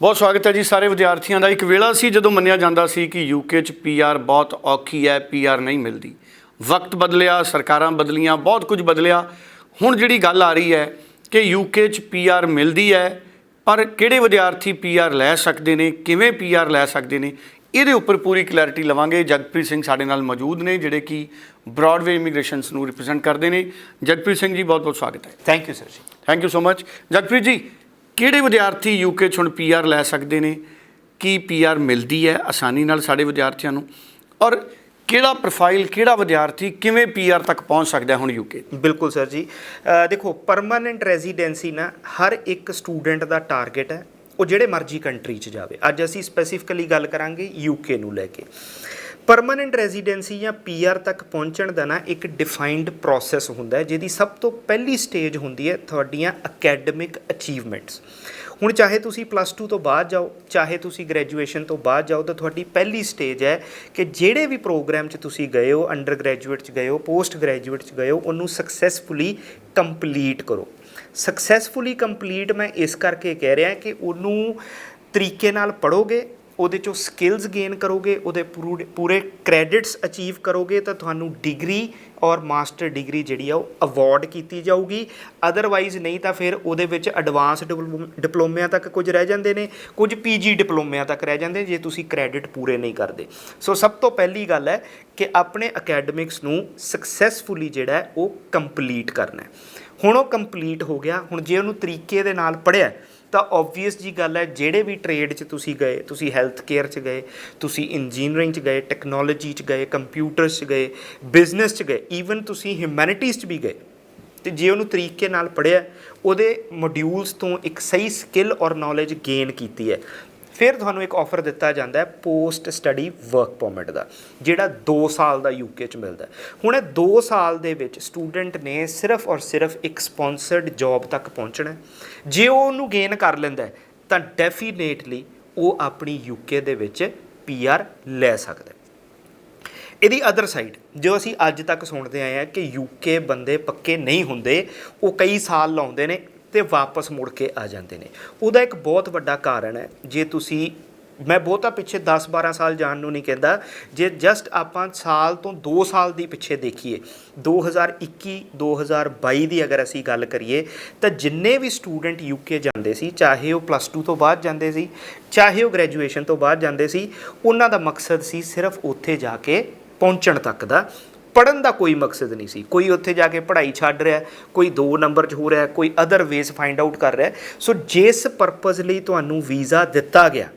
ਬਹੁਤ ਸਵਾਗਤ ਹੈ ਜੀ ਸਾਰੇ ਵਿਦਿਆਰਥੀਆਂ ਦਾ। ਇੱਕ ਵੇਲਾ ਸੀ ਜਦੋਂ ਮੰਨਿਆ ਜਾਂਦਾ ਸੀ ਕਿ ਯੂਕੇ ਚ ਪੀਆਰ ਬਹੁਤ ਔਖੀ ਹੈ ਪੀਆਰ ਨਹੀਂ ਮਿਲਦੀ। ਵਕਤ ਬਦਲਿਆ ਸਰਕਾਰਾਂ ਬਦਲੀਆਂ ਬਹੁਤ ਕੁਝ ਬਦਲਿਆ। ਹੁਣ ਜਿਹੜੀ ਗੱਲ ਆ ਰਹੀ ਹੈ ਕਿ ਯੂਕੇ ਚ ਪੀਆਰ ਮਿਲਦੀ ਹੈ ਪਰ ਕਿਹੜੇ ਵਿਦਿਆਰਥੀ ਪੀਆਰ ਲੈ ਸਕਦੇ ਨੇ ਕਿਵੇਂ ਪੀਆਰ ਲੈ ਸਕਦੇ ਨੇ ਇਹਦੇ ਉੱਪਰ ਪੂਰੀ ਕਲੈਰਿਟੀ ਲਵਾਂਗੇ। ਜਗਪ੍ਰੀਤ ਸਿੰਘ ਸਾਡੇ ਨਾਲ ਮੌਜੂਦ ਨੇ ਜਿਹੜੇ ਕਿ ਬ੍ਰੌਡਵੇ ਇਮੀਗ੍ਰੇਸ਼ਨਸ ਨੂੰ ਰਿਪਰੈਜ਼ੈਂਟ ਕਰਦੇ ਨੇ। ਜਗਪ੍ਰੀਤ ਸਿੰਘ ਜੀ ਬਹੁਤ ਬਹੁਤ ਸਵਾਗਤ ਹੈ। Thank you sir ji. Thank you so much Jagpreet ji ਕਿਹੜੇ ਵਿਦਿਆਰਥੀ ਯੂਕੇ 'ਚ ਹੁਣ ਪੀਆਰ ਲੈ ਸਕਦੇ ਨੇ? ਕੀ ਪੀਆਰ ਮਿਲਦੀ ਹੈ ਆਸਾਨੀ ਨਾਲ ਸਾਡੇ ਵਿਦਿਆਰਥੀਆਂ ਨੂੰ? ਔਰ ਕਿਹੜਾ ਪ੍ਰੋਫਾਈਲ ਕਿਹੜਾ ਵਿਦਿਆਰਥੀ ਕਿਵੇਂ ਪੀਆਰ ਤੱਕ ਪਹੁੰਚ ਸਕਦਾ ਹੈ ਹੁਣ ਯੂਕੇ ਬਿਲਕੁਲ ਸਰ ਜੀ। ਦੇਖੋ ਪਰਮਾਨੈਂਟ ਰੈਜ਼ੀਡੈਂਸੀ ਨਾ ਹਰ ਇੱਕ ਸਟੂਡੈਂਟ ਦਾ ਟਾਰਗੇਟ ਹੈ। ਉਹ ਜਿਹੜੇ ਮਰਜ਼ੀ ਕੰਟਰੀ 'ਚ ਜਾਵੇ। ਅੱਜ ਅਸੀਂ ਸਪੈਸੀਫਿਕਲੀ ਗੱਲ ਕਰਾਂਗੇ ਯੂਕੇ ਨੂੰ ਲੈ ਕੇ। ਪਰਮਾਨੈਂਟ ਰੈਜ਼ੀਡੈਂਸੀ ਜਾਂ ਪੀਆਰ ਤੱਕ ਪਹੁੰਚਣ ਦਾ ਨਾ ਇੱਕ ਡਿਫਾਈਨਡ ਪ੍ਰੋਸੈਸ ਹੁੰਦਾ ਹੈ, ਜਿਹਦੀ ਸਭ ਤੋਂ ਪਹਿਲੀ ਸਟੇਜ ਹੁੰਦੀ ਹੈ ਤੁਹਾਡੀਆਂ ਅਕੈਡਮਿਕ ਅਚੀਵਮੈਂਟਸ ਹੁਣ ਚਾਹੇ ਤੁਸੀਂ ਪਲੱਸ 2 ਤੋਂ ਬਾਅਦ ਜਾਓ, ਚਾਹੇ ਤੁਸੀਂ ਗ੍ਰੈਜੂਏਸ਼ਨ ਤੋਂ ਬਾਅਦ ਜਾਓ, ਤਾਂ ਤੁਹਾਡੀ ਪਹਿਲੀ ਸਟੇਜ ਹੈ ਕਿ ਜਿਹੜੇ ਵੀ ਪ੍ਰੋਗਰਾਮ 'ਚ ਤੁਸੀਂ ਗਏ ਹੋ ਅੰਡਰ ਗ੍ਰੈਜੂਏਟ 'ਚ ਗਏ ਹੋ ਪੋਸਟ ਗ੍ਰੈਜੂਏਟ 'ਚ ਗਏ ਹੋ, ਉਹਨੂੰ ਸਕਸੈਸਫੁਲੀ ਕੰਪਲੀਟ ਕਰੋ। ਸਕਸੈਸਫੁਲੀ ਕੰਪਲੀਟ ਮੈਂ ਇਸ ਕਰਕੇ ਕਹਿ ਰਿਹਾ ਕਿ ਉਹਨੂੰ ਤਰੀਕੇ ਨਾਲ ਪੜੋਗੇ ਉਹਦੇ ਚੋਂ ਸਕਿੱਲਸ ਗੇਨ ਕਰੋਗੇ, ਉਹਦੇ ਪੂਰੇ ਪੂਰੇ ਕ੍ਰੈਡਿਟਸ ਅਚੀਵ ਕਰੋਗੇ, ਤਾਂ ਤੁਹਾਨੂੰ ਡਿਗਰੀ ਔਰ ਮਾਸਟਰ ਡਿਗਰੀ ਜਿਹੜੀ ਆ ਉਹ ਅਵਾਰਡ ਕੀਤੀ ਜਾਊਗੀ। ਅਦਰਵਾਈਜ਼ ਨਹੀਂ ਤਾਂ ਫਿਰ ਉਹਦੇ ਵਿੱਚ ਐਡਵਾਂਸ ਡਿਪਲੋਮਿਆਂ ਤੱਕ ਕੁਝ ਰਹਿ ਜਾਂਦੇ ਨੇ, ਕੁਝ ਪੀਜੀ ਡਿਪਲੋਮਿਆਂ ਤੱਕ ਰਹਿ ਜਾਂਦੇ ਜੇ ਤੁਸੀਂ ਕ੍ਰੈਡਿਟ ਪੂਰੇ ਨਹੀਂ ਕਰਦੇ। ਸੋ ਸਭ ਤੋਂ ਪਹਿਲੀ ਗੱਲ ਹੈ ਕਿ ਆਪਣੇ ਅਕੈਡਮਿਕਸ ਨੂੰ ਸਕਸੈਸਫੁਲੀ ਜਿਹੜਾ ਉਹ ਕੰਪਲੀਟ ਕਰਨਾ ਹੁਣ ਉਹ ਕੰਪਲੀਟ ਹੋ ਗਿਆ, ਹੁਣ ਜੇ ਉਹਨੂੰ ਤਰੀਕੇ ਦੇ ਨਾਲ ਪੜ੍ਹਿਆ ਤਾਂ ਆਬਵੀਅਸ ਜੀ ਗੱਲ ਹੈ, ਜਿਹੜੇ ਵੀ ਟ੍ਰੇਡ 'ਚ ਤੁਸੀਂ ਗਏ, ਤੁਸੀਂ ਹੈਲਥ ਕੇਅਰ 'ਚ ਗਏ, ਤੁਸੀਂ ਇੰਜੀਨੀਅਰਿੰਗ 'ਚ ਗਏ ਟੈਕਨੋਲੋਜੀ 'ਚ ਗਏ ਕੰਪਿਊਟਰਸ 'ਚ ਗਏ ਬਿਜ਼ਨਸ 'ਚ ਗਏ ਈਵਨ ਤੁਸੀਂ ਹਿਊਮੈਨਿਟੀਜ਼ 'ਚ ਵੀ ਗਏ, ਤੇ ਜੇ ਉਹਨੂੰ ਤਰੀਕੇ ਨਾਲ ਪੜ੍ਹਿਆ, ਉਹਦੇ ਮੋਡਿਊਲਸ ਤੋਂ ਇੱਕ ਸਹੀ ਸਕਿੱਲ ਔਰ ਨੌਲੇਜ ਗੇਨ ਕੀਤੀ ਹੈ। ਫਿਰ ਤੁਹਾਨੂੰ ਇੱਕ ਆਫਰ ਦਿੱਤਾ ਜਾਂਦਾ ਹੈ ਪੋਸਟ ਸਟੱਡੀ ਵਰਕ ਪਰਮਿਟ ਦਾ, ਜਿਹੜਾ 2 ਸਾਲ ਦਾ ਯੂਕੇ ਚ ਮਿਲਦਾ ਹੁਣ ਇਹ 2 ਸਾਲ ਦੇ ਵਿੱਚ ਸਟੂਡੈਂਟ ਨੇ ਸਿਰਫ ਔਰ ਸਿਰਫ ਇੱਕ ਸਪਾਂਸਰਡ ਜੌਬ ਤੱਕ ਪਹੁੰਚਣਾ ਜੇ ਉਹ ਉਹਨੂੰ ਗੇਨ ਕਰ ਲੈਂਦਾ ਤਾਂ ਡੈਫੀਨੇਟਲੀ ਉਹ ਆਪਣੀ ਯੂਕੇ ਦੇ ਵਿੱਚ ਪੀਆਰ ਲੈ ਸਕਦਾ ਇਹਦੀ ਅਦਰ ਸਾਈਡ ਜੋ ਅਸੀਂ ਅੱਜ ਤੱਕ ਸੁਣਦੇ ਆਏ ਆ ਕਿ ਯੂਕੇ ਬੰਦੇ ਪੱਕੇ ਨਹੀਂ ਹੁੰਦੇ, ਉਹ ਕਈ ਸਾਲ ਲਾਉਂਦੇ ਨੇ ਤੇ ਵਾਪਸ ਮੁੜ ਕੇ ਆ ਜਾਂਦੇ ਨੇ। ਉਹਦਾ ਇੱਕ ਬਹੁਤ ਵੱਡਾ ਕਾਰਨ ਹੈ, ਜੇ ਤੁਸੀਂ, ਮੈਂ ਬਹੁਤਾ ਪਿੱਛੇ 10-12 ਸਾਲ ਜਾਣ ਨੂੰ ਨਹੀਂ ਕਹਿੰਦਾ, ਜੇ ਜਸਟ ਆਪਾਂ ਸਾਲ ਤੋਂ 2 ਸਾਲ ਦੀ ਪਿੱਛੇ ਦੇਖੀਏ 2021-2022 ਦੀ ਅਗਰ ਅਸੀਂ ਗੱਲ ਕਰੀਏ, ਤਾਂ ਜਿੰਨੇ ਵੀ ਸਟੂਡੈਂਟ ਯੂਕੇ ਜਾਂਦੇ ਸੀ, ਚਾਹੇ ਉਹ ਪਲੱਸ 2 ਤੋਂ ਬਾਅਦ ਜਾਂਦੇ ਸੀ, ਚਾਹੇ ਉਹ ਗ੍ਰੈਜੂਏਸ਼ਨ ਤੋਂ ਬਾਅਦ ਜਾਂਦੇ ਸੀ, ਉਹਨਾਂ ਦਾ ਮਕਸਦ ਸੀ ਸਿਰਫ ਉੱਥੇ ਜਾ ਕੇ ਪਹੁੰਚਣ ਤੱਕ ਦਾ। ਪੜਨ ਦਾ ਕੋਈ ਮਕਸਦ ਨਹੀਂ ਸੀ। ਕੋਈ ਉੱਥੇ ਜਾ ਕੇ ਪੜ੍ਹਾਈ ਛੱਡ ਰਿਹਾ, ਕੋਈ 2 ਨੰਬਰ 'ਚ ਹੋ ਰਿਹਾ, ਕੋਈ ਅਦਰ ਵੇਸ ਫਾਈਂਡ ਆਊਟ ਕਰ ਰਿਹਾ। ਸੋ ਜਿਸ ਪਰਪਸ ਲਈ ਤੁਹਾਨੂੰ ਵੀਜ਼ਾ ਦਿੱਤਾ ਗਿਆ,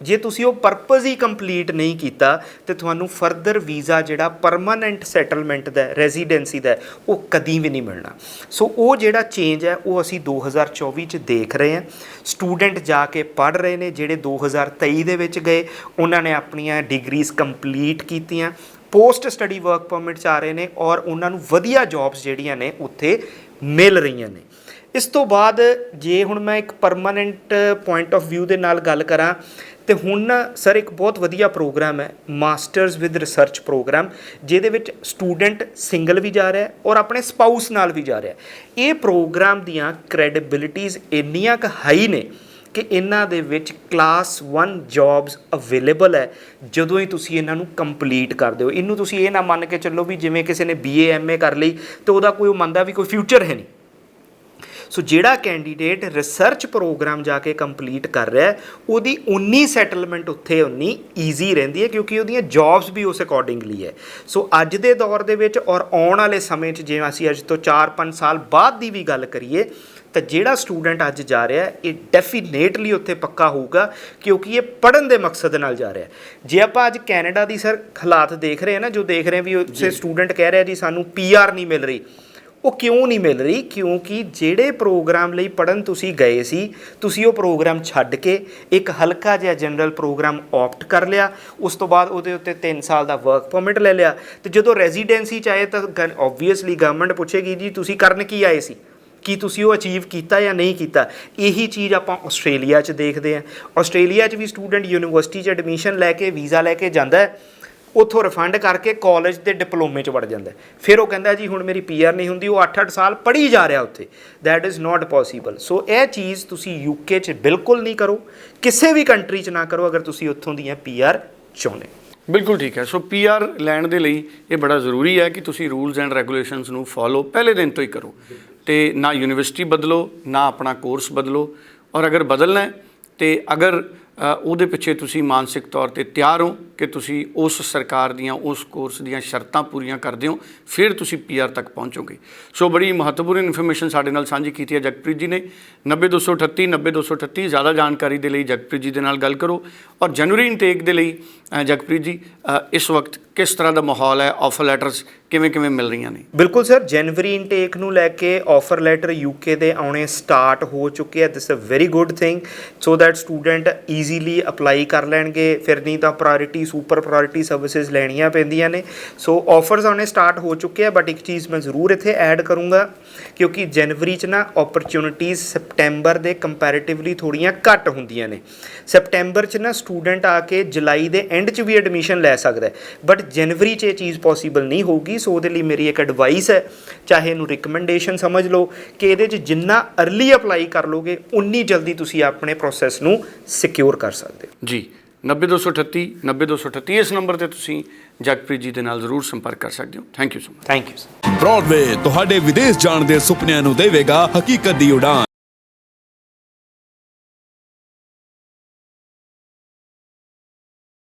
ਜੇ ਤੁਸੀਂ ਉਹ ਪਰਪਸ ਹੀ ਕੰਪਲੀਟ ਨਹੀਂ ਕੀਤਾ, ਤੇ ਤੁਹਾਨੂੰ ਫਰਦਰ ਵੀਜ਼ਾ ਜਿਹੜਾ ਪਰਮਾਨੈਂਟ ਸੈਟਲਮੈਂਟ ਦਾ ਰੈਜ਼ੀਡੈਂਸੀ ਦਾ, ਉਹ ਕਦੀ ਵੀ ਨਹੀਂ ਮਿਲਣਾ। ਸੋ ਉਹ ਜਿਹੜਾ ਚੇਂਜ ਹੈ, ਉਹ ਅਸੀਂ 2024 ਚ ਦੇਖ ਰਹੇ ਹਾਂ। ਸਟੂਡੈਂਟ ਜਾ ਕੇ ਪੜ੍ਹ ਰਹੇ ਨੇ, ਜਿਹੜੇ 2023 ਦੇ ਵਿੱਚ ਗਏ, ਉਹਨਾਂ ਨੇ ਆਪਣੀਆਂ ਡਿਗਰੀਜ਼ ਕੰਪਲੀਟ ਕੀਤੀਆਂ। ਪੋਸਟ ਸਟੱਡੀ ਵਰਕ ਪਰਮਿਟ ਚ ਆ ਰਹੇ ਨੇ ਔਰ ਉਹਨਾਂ ਨੂੰ ਵਧੀਆ ਜੌਬਸ ਜਿਹੜੀਆਂ ਨੇ ਉੱਥੇ ਮਿਲ ਰਹੀਆਂ ਨੇ। ਇਸ ਤੋਂ ਬਾਅਦ ਜੇ ਹੁਣ ਮੈਂ ਇੱਕ ਪਰਮਾਨੈਂਟ ਪੁਆਇੰਟ ਆਫ View ਦੇ ਨਾਲ ਗੱਲ ਕਰਾਂ, ਤੇ ਹੁਣ ਸਰ ਇੱਕ ਬਹੁਤ ਵਧੀਆ ਪ੍ਰੋਗਰਾਮ ਹੈ ਮਾਸਟਰਸ ਵਿਦ ਰਿਸਰਚ ਪ੍ਰੋਗਰਾਮ, ਜਿਹਦੇ ਵਿੱਚ ਸਟੂਡੈਂਟ ਸਿੰਗਲ ਵੀ ਜਾ ਰਿਹਾ ਔਰ ਆਪਣੇ ਸਪਾਊਸ ਨਾਲ ਵੀ ਜਾ ਰਿਹਾ। ਇਹ ਪ੍ਰੋਗਰਾਮ ਦੀਆਂ ਕ੍ਰੈਡੀਬਿਲਿਟੀਜ਼ ਇੰਨੀਆਂ ਕੁ ਹਾਈ ਨੇ ਕਿ ਇਹਨਾਂ ਦੇ ਵਿੱਚ ਕਲਾਸ 1 ਜੌਬਸ ਅਵੇਲੇਬਲ ਹੈ, ਜਦੋਂ ਹੀ ਤੁਸੀਂ ਇਹਨਾਂ ਨੂੰ ਕੰਪਲੀਟ ਕਰ ਦਿਓ ਇਹਨੂੰ ਤੁਸੀਂ ਇਹ ਨਾ ਮੰਨ ਕੇ ਚੱਲੋ ਵੀ ਜਿਵੇਂ ਕਿਸੇ ਨੇ ਬੀਏ ਐਮਏ ਕਰ ਲਈ, ਤੇ ਉਹਦਾ ਕੋਈ ਉਹ ਮੰਨਦਾ ਵੀ ਕੋਈ ਫਿਊਚਰ ਹੈ ਨਹੀਂ। ਸੋ ਜਿਹੜਾ ਕੈਂਡੀਡੇਟ ਰਿਸਰਚ ਪ੍ਰੋਗਰਾਮ ਜਾ ਕੇ ਕੰਪਲੀਟ ਕਰ ਰਿਹਾ ਉਹਦੀ ਉਨੀ ਸੈਟਲਮੈਂਟ ਉੱਥੇ ਉਨੀ ਈਜ਼ੀ ਰਹਿੰਦੀ ਹੈ, ਕਿਉਂਕਿ ਉਹਦੀਆਂ ਜੌਬਸ ਵੀ ਉਸ ਅਕੋਰਡਿੰਗਲੀ ਹੈ। ਸੋ ਅੱਜ ਦੇ ਦੌਰ ਦੇ ਵਿੱਚ ਔਰ ਆਉਣ ਵਾਲੇ ਸਮੇਂ 'ਚ, ਜਿਵੇਂ ਅਸੀਂ ਅੱਜ ਤੋਂ 4-5 ਸਾਲ ਬਾਅਦ ਦੀ ਵੀ ਗੱਲ ਕਰੀਏ ਤਾਂ ਜਿਹੜਾ ਸਟੂਡੈਂਟ ਅੱਜ ਜਾ ਰਿਹਾ ਇਹ ਡੈਫੀਨੇਟਲੀ ਉੱਥੇ ਪੱਕਾ ਹੋਊਗਾ ਕਿਉਂਕਿ ਇਹ ਪੜਨ ਦੇ ਮਕਸਦ ਨਾਲ ਜਾ ਰਿਹਾ ਜੇ ਆਪਾਂ ਅੱਜ ਕੈਨੇਡਾ ਦੀ ਸਰ ਹਾਲਾਤ ਦੇਖ ਰਹੇ ਹਾਂ ਨਾ ਜੋ ਦੇਖ ਰਹੇ ਵੀ ਉੱਥੇ ਸਟੂਡੈਂਟ ਕਹਿ ਰਿਹਾ ਜੀ ਸਾਨੂੰ ਪੀਆਰ ਨਹੀਂ ਮਿਲ ਰਹੀ ਉਹ ਕਿਉਂ ਨਹੀਂ ਮਿਲ ਰਹੀ? ਕਿਉਂਕਿ ਜਿਹੜੇ ਪ੍ਰੋਗਰਾਮ ਲਈ ਪੜਨ ਤੁਸੀਂ ਗਏ ਸੀ ਤੁਸੀਂ ਉਹ ਪ੍ਰੋਗਰਾਮ ਛੱਡ ਕੇ ਇੱਕ ਹਲਕਾ ਜਿਹਾ ਜਨਰਲ ਪ੍ਰੋਗਰਾਮ ਆਪਟ ਕਰ ਲਿਆ ਉਸ ਤੋਂ ਬਾਅਦ ਉਹਦੇ ਉੱਤੇ 3 ਸਾਲ ਦਾ ਵਰਕ ਪਰਮਿਟ ਲੈ ਲਿਆ ਤੇ ਜਦੋਂ ਰੈਜ਼ੀਡੈਂਸੀ ਚਾਹੇ ਤਾਂ ਆਬਵੀਅਸਲੀ ਗਵਰਨਮੈਂਟ ਪੁੱਛੇਗੀ ਜੀ ਤੁਸੀਂ ਕਰਨ ਕੀ ਆਏ ਸੀ? ਕੀ ਤੁਸੀਂ ਉਹ ਅਚੀਵ ਕੀਤਾ ਜਾਂ ਨਹੀਂ ਕੀਤਾ, ਇਹੀ ਚੀਜ਼ ਆਪਾਂ ਆਸਟ੍ਰੇਲੀਆ 'ਚ ਦੇਖਦੇ ਹਾਂ। ਆਸਟ੍ਰੇਲੀਆ 'ਚ ਵੀ ਸਟੂਡੈਂਟ ਯੂਨੀਵਰਸਿਟੀ 'ਚ ਐਡਮਿਸ਼ਨ ਲੈ ਕੇ ਵੀਜ਼ਾ ਲੈ ਕੇ ਜਾਂਦਾ ਹੈ, ਉੱਥੋਂ ਰਿਫੰਡ ਕਰਕੇ ਕਾਲਜ ਦੇ ਡਿਪਲੋਮੇ 'ਚ ਵੜ ਜਾਂਦਾ ਫਿਰ ਉਹ ਕਹਿੰਦਾ ਜੀ, ਹੁਣ ਮੇਰੀ ਪੀਆਰ ਨਹੀਂ ਹੁੰਦੀ, ਉਹ 8-8 ਸਾਲ ਪੜ੍ਹੀ ਜਾ ਰਿਹਾ ਉੱਥੇ। That is not possible so ਇਹ ਚੀਜ਼ ਤੁਸੀਂ ਯੂਕੇ 'ਚ ਬਿਲਕੁਲ ਨਹੀਂ ਕਰੋ। ਕਿਸੇ ਵੀ ਕੰਟਰੀ 'ਚ ਨਾ ਕਰੋ, ਅਗਰ ਤੁਸੀਂ ਉੱਥੋਂ ਦੀਆਂ ਪੀਆਰ ਚਾਹੁੰਦੇ ਹੋ। ਬਿਲਕੁਲ ਠੀਕ ਹੈ। ਸੋ ਪੀਆਰ ਲੈਣ ਦੇ ਲਈ ਇਹ ਬੜਾ ਜ਼ਰੂਰੀ ਹੈ ਕਿ ਤੁਸੀਂ ਰੂਲਸ ਐਂਡ ਰੈਗੂਲੇਸ਼ਨਸ ਨੂੰ ਫੋਲੋ ਪਹਿਲੇ ਦਿਨ ਤੋਂ ਹੀ ਕਰੋ। ਤੇ ਨਾ ਯੂਨੀਵਰਸਿਟੀ ਬਦਲੋ, ਨਾ ਆਪਣਾ ਕੋਰਸ ਬਦਲੋ। ਔਰ ਅਗਰ ਬਦਲਣਾ ਹੈ ਤੇ ਅਗਰ ਉਹਦੇ ਪਿੱਛੇ ਤੁਸੀਂ ਮਾਨਸਿਕ ਤੌਰ ਤੇ ਤਿਆਰ ਹੋ ਕਿ ਤੁਸੀਂ ਉਸ ਸਰਕਾਰ ਦੀਆਂ, ਉਸ ਕੋਰਸ ਦੀਆਂ ਸ਼ਰਤਾਂ ਪੂਰੀਆਂ ਕਰਦੇ ਹੋ, ਫਿਰ ਤੁਸੀਂ ਪੀਆਰ ਤੱਕ ਪਹੁੰਚੋਗੇ। ਸੋ ਬੜੀ ਮਹੱਤਵਪੂਰਨ ਇਨਫੋਰਮੇਸ਼ਨ ਸਾਡੇ ਨਾਲ ਸਾਂਝੀ ਕੀਤੀ ਹੈ ਜਗਪ੍ਰੀਤ ਜੀ ਨੇ। 90238 90238 ਜ਼ਿਆਦਾ ਜਾਣਕਾਰੀ ਦੇ ਲਈ ਜਗਪ੍ਰੀਤ ਜੀ ਦੇ ਨਾਲ ਗੱਲ ਕਰੋ। ਔਰ ਜਨਵਰੀ ਇਨਟੇਕ ਦੇ ਲਈ ਜਗਪ੍ਰੀਤ ਜੀ ਇਸ ਵਕਤ ਕਿਸ ਤਰ੍ਹਾਂ ਦਾ ਮਾਹੌਲ ਹੈ? ਆਫਰ ਲੈਟਰਸ ਕਿਵੇਂ ਕਿਵੇਂ ਮਿਲ ਰਹੀਆਂ ਨੇ? ਬਿਲਕੁਲ ਸਰ, ਜਨਵਰੀ ਇਨਟੇਕ ਨੂੰ ਲੈ ਕੇ ਆਫਰ ਲੈਟਰ ਯੂਕੇ ਦੇ ਆਉਣੇ ਸਟਾਰਟ ਹੋ ਚੁੱਕੇ ਆ। This a very good thing so that student easily apply ਕਰ ਲੈਣਗੇ। ਫਿਰ ਨਹੀਂ ਤਾਂ priority priority super priority services ਲੈਣੀਆਂ ਪੈਂਦੀਆਂ ਨੇ। ਸੋ ਆਫਰਸ ਆਉਣੇ ਸਟਾਰਟ ਹੋ ਚੁੱਕੇ ਆ ਬਟ ਇੱਕ ਚੀਜ਼ ਮੈਂ ਜ਼ਰੂਰ ਇੱਥੇ ਐਡ ਕਰੂੰਗਾ, ਕਿਉਂਕਿ ਜਨਵਰੀ 'ਚ ਨਾ ਓਪਰਚ्युनिटीज ਸੈਪਟੈਂਬਰ ਦੇ ਕੰਪੈਰੀਟਿਵਲੀ ਥੋੜੀਆਂ ਘੱਟ ਹੁੰਦੀਆਂ ਨੇ। ਸੈਪਟੈਂਬਰ 'ਚ ਨਾ ਸਟੂਡੈਂਟ ਆ ਕੇ ਜੁਲਾਈ ਦੇ ਐਂਡ 'ਚ ਵੀ ਐਡਮਿਸ਼ਨ ਲੈ ਸਕਦਾ ਬਟ ਜਨਵਰੀ 'ਚ ਇਹ ਚੀਜ਼ ਪੋਸੀਬਲ ਨਹੀਂ ਹੋਊਗੀ। ਸੋ ਉਹਦੇ ਲਈ ਮੇਰੀ ਇੱਕ ਐਡਵਾਈਸ ਹੈ, ਚਾਹੇ ਇਹਨੂੰ ਰਿਕਮੈਂਡੇਸ਼ਨ ਸਮਝ ਲਓ, ਕਿ ਇਹਦੇ 'ਚ ਜਿੰਨਾ ਅਰਲੀ ਅਪਲਾਈ ਕਰ ਲੋਗੇ, ਉਨੀ ਜਲਦੀ ਤੁਸੀਂ ਆਪਣੇ ਪ੍ਰੋਸੈਸ ਨੂੰ ਸਿਕਿਉਰ ਕਰ ਸਕਦੇ ਹੋ। ਜੀ। 90238 90238 ਇਸ ਨੰਬਰ ਤੇ ਤੁਸੀਂ ਜਗਪ੍ਰੀਤ ਜੀ ਦੇ ਨਾਲ ਜ਼ਰੂਰ ਸੰਪਰਕ ਕਰ ਸਕਦੇ ਹੋ। Thank you so much thank you Broadway ਤੁਹਾਡੇ ਵਿਦੇਸ਼ ਜਾਣ ਦੇ ਸੁਪਨਿਆਂ ਨੂੰ ਦੇਵੇਗਾ ਹਕੀਕਤ ਦੀ ਉਡਾਨ।